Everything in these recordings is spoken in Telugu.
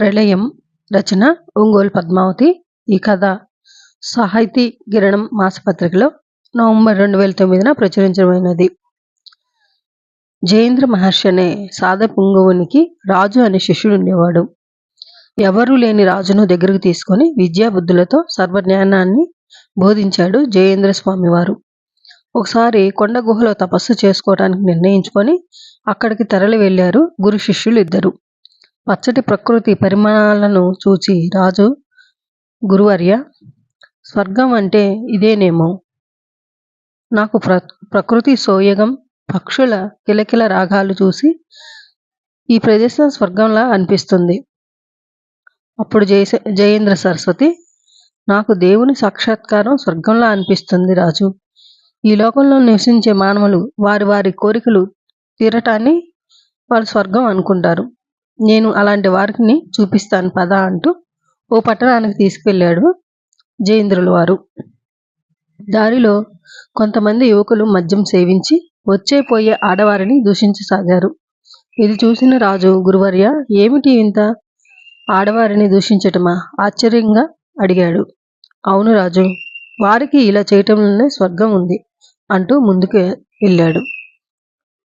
ప్రళయం రచన ఒంగోలు పద్మావతి. ఈ కథ సాహితీ కిరణం మాసపత్రికలో నవంబర్ రెండు వేల తొమ్మిదిన ప్రచురించబడినది. జయేంద్ర మహర్షి అనే సాధ పుంగవునికి రాజు అనే శిష్యుడు ఉండేవాడు. ఎవరూ లేని రాజును దగ్గరకు తీసుకొని విద్యాబుద్ధులతో సర్వజ్ఞానాన్ని బోధించాడు జయేంద్ర స్వామి వారు ఒకసారి కొండ గుహలో తపస్సు చేసుకోవడానికి నిర్ణయించుకొని అక్కడికి తరలి వెళ్ళారు గురు శిష్యులు ఇద్దరు. పచ్చటి ప్రకృతి పరిమాణాలను చూచి రాజు గురువర్య స్వర్గం అంటే ఇదేనేమో. నాకు ప్ర ప్రకృతి సోయగం పక్షుల కిలకిల రాగాలు చూసి ఈ ప్రదేశం స్వర్గంలా అనిపిస్తుంది. అప్పుడు జయ జయేంద్ర సరస్వతి నాకు దేవుని సాక్షాత్కారం స్వర్గంలా అనిపిస్తుంది రాజు. ఈ లోకంలో నివసించే మానవులు వారి వారి కోరికలు తీరటాన్ని వాళ్ళు స్వర్గం అనుకుంటారు. నేను అలాంటి వారిని చూపిస్తాను పద అంటూ ఓ పట్టణానికి తీసుకెళ్ళాడు జయేంద్రుల వారు. దారిలో కొంతమంది యువకులు మద్యం సేవించి వచ్చే పోయే ఆడవారిని దూషించసాగారు ఇది చూసిన రాజు గురువర్య ఏమిటి ఇంత ఆడవారిని దూషించటమా? ఆశ్చర్యంగా అడిగాడు. అవును రాజు వారికి ఇలా చేయటంలోనే స్వర్గం ఉంది అంటూ ముందుకు వెళ్ళాడు.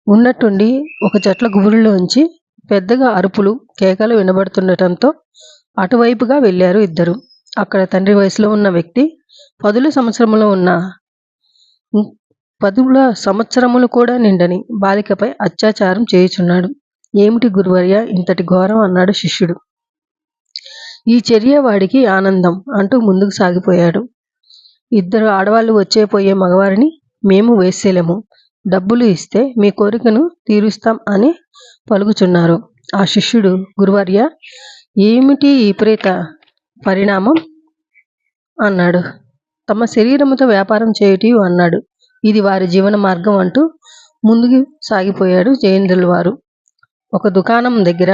ఉన్నట్టుండి ఒక చెట్ల గుబురులోంచి పెద్దగా అరుపులు కేకలు వినబడుతుండటంతో అటువైపుగా వెళ్ళారు ఇద్దరు. అక్కడ తండ్రి వయసులో ఉన్న వ్యక్తి పదుల సంవత్సరములో ఉన్న పదుల సంవత్సరములు కూడా నిండని బాలికపై అత్యాచారం చేయుచున్నాడు. ఏమిటి గురువర్య ఇంతటి ఘోరం అన్నాడు శిష్యుడు. ఈ చర్య వాడికి ఆనందం అంటూ ముందుకు సాగిపోయాడు. ఇద్దరు ఆడవాళ్ళు వచ్చే పోయే మగవారిని మేము వేసేలేము. డబ్బులు ఇస్తే మీ కోరికను తీరుస్తాం అని పలుకుచున్నారు. ఆ శిష్యుడు గురువర్య ఏమిటి విపరీత పరిణామం? అన్నాడు. తమ శరీరముతో వ్యాపారం చేయటి అన్నాడు. ఇది వారి జీవన మార్గం అంటూ ముందుకు సాగిపోయాడు జయేంద్రుల వారు. ఒక దుకాణం దగ్గర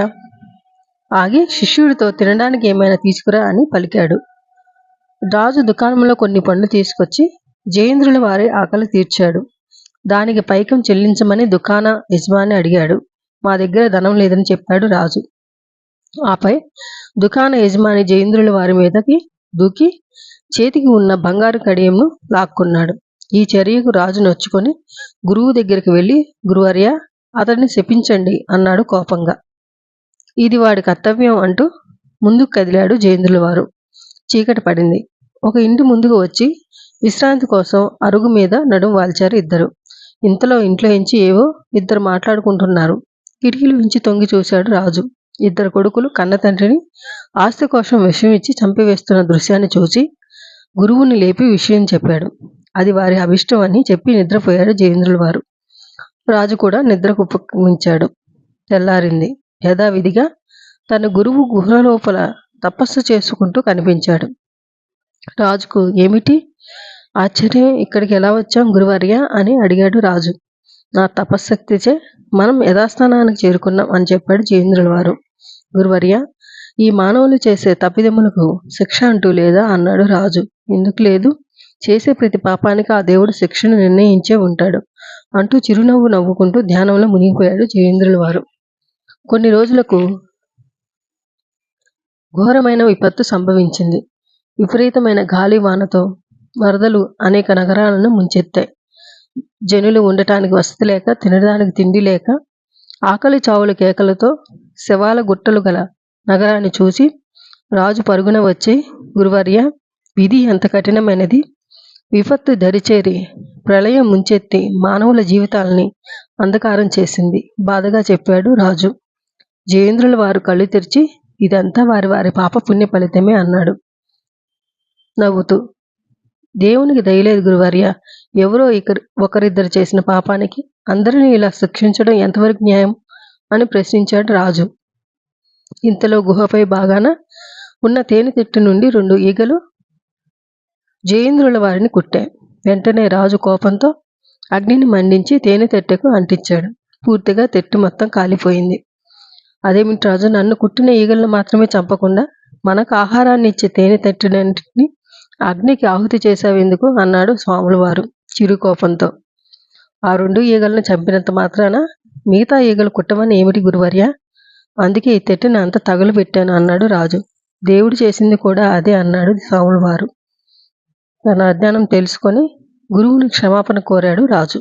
ఆగి శిష్యుడితో తినడానికి ఏమైనా తీసుకురా అని పలికాడు. రాజు దుకాణంలో కొన్ని పండ్లు తీసుకొచ్చి జయేంద్రుల వారి ఆకలి తీర్చాడు. దానికి పైకం చెల్లించమని దుకాణ యజమాని అడిగాడు. మా దగ్గర ధనం లేదని చెప్పాడు రాజు. ఆపై దుకాణ యజమాని జయేంద్రుల వారి మీదకి దూకి చేతికి ఉన్న బంగారు కడియంను లాక్కున్నాడు. ఈ చర్యకు రాజు నొచ్చుకొని గురువు దగ్గరికి వెళ్ళి గురువర్య అతడిని శపించండి అన్నాడు కోపంగా. ఇది వాడి కర్తవ్యం అంటూ ముందుకు కదిలాడు జయేంద్రుల వారు. చీకటి పడింది. ఒక ఇంటి ముందుకు వచ్చి విశ్రాంతి కోసం అరుగు మీద నడుము వాల్చారు ఇద్దరు. ఇంతలో ఇంట్లో ఎంచి ఏవో ఇద్దరు మాట్లాడుకుంటున్నారు. కిటికీలు ఉంచి తొంగి చూశాడు రాజు. ఇద్దరు కొడుకులు కన్న తండ్రిని ఆస్తి కోసం విషయం ఇచ్చి చంపివేస్తున్న దృశ్యాన్ని చూసి గురువుని లేపి విషయం చెప్పాడు. అది వారి అభిష్టం అని చెప్పి నిద్రపోయాడు జయేంద్రుల వారు. రాజు కూడా నిద్రకు ఉపక్రమించాడు. తెల్లారింది. యథావిధిగా తన గురువు గుహ లోపల తపస్సు చేసుకుంటూ కనిపించాడు. రాజుకు ఏమిటి? ఆశ్చర్యం ఇక్కడికి ఎలా వచ్చాం గురువర్య అని అడిగాడు రాజు. నా తపశ్శక్తిచే మనం యథాస్థానానికి చేరుకున్నాం అని చెప్పాడు జయేంద్రుల వారు. గురువర్య ఈ మానవులు చేసే తప్పిదములకు శిక్ష అంటూ లేదా? అన్నాడు రాజు. ఎందుకు లేదు? చేసే ప్రతి పాపానికి ఆ దేవుడు శిక్షను నిర్ణయించే ఉంటాడు అంటూ చిరునవ్వు నవ్వుకుంటూ ధ్యానంలో మునిగిపోయాడు జయేంద్రుల వారు. కొన్ని రోజులకు ఘోరమైన విపత్తు సంభవించింది. విపరీతమైన గాలి వానతో వరదలు అనేక నగరాలను ముంచెత్తాయి. జనులు ఉండటానికి వసతి లేక తినడానికి తిండి లేక ఆకలి చావుల కేకలతో శవాల గుట్టలు గల నగరాన్ని చూసి రాజు పరుగున వచ్చి గురువర్య విధి ఎంత కఠినమైనది. విపత్తు దరిచేరి ప్రళయం ముంచెత్తి మానవుల జీవితాలని అంధకారం చేసింది బాధగా చెప్పాడు రాజు. జయేంద్రుల వారు కళ్ళు తెరిచి ఇదంతా వారి వారి పాప పుణ్య ఫలితమే అన్నాడు. నవ్వుతూ దేవునికి దయలేదు గురువర్య. ఎవరో ఇకరు ఒకరిద్దరు చేసిన పాపానికి అందరినీ ఇలా శిక్షించడం ఎంతవరకు న్యాయం అని ప్రశ్నించాడు రాజు. ఇంతలో గుహపై బాగాన ఉన్న తేనెతిట్టు నుండి రెండు ఈగలు జయేంద్రుల వారిని కుట్టాయి. వెంటనే రాజు కోపంతో అగ్నిని మండించి తేనె తెట్టకు అంటించాడు. పూర్తిగా తెట్టు మొత్తం కాలిపోయింది. అదేమిటి రాజు నన్ను కుట్టిన ఈగలను మాత్రమే చంపకుండా మనకు ఆహారాన్ని ఇచ్చే తేనె తెట్టునంటిని అగ్నికి ఆహుతి చేసావెందుకు అన్నాడు స్వాముల వారు చిరుకోపంతో. ఆ రెండు ఈగలను చంపినంత మాత్రాన మిగతా ఈగలు కుట్టమని ఏమిటి గురువర్య? అందుకే ఈ తెట్టుని అంత తగులు పెట్టాను అన్నాడు రాజు. దేవుడు చేసింది కూడా అదే అన్నాడు స్వాముల వారు తన అజ్ఞానం తెలుసుకొని గురువుని క్షమాపణ కోరాడు రాజు.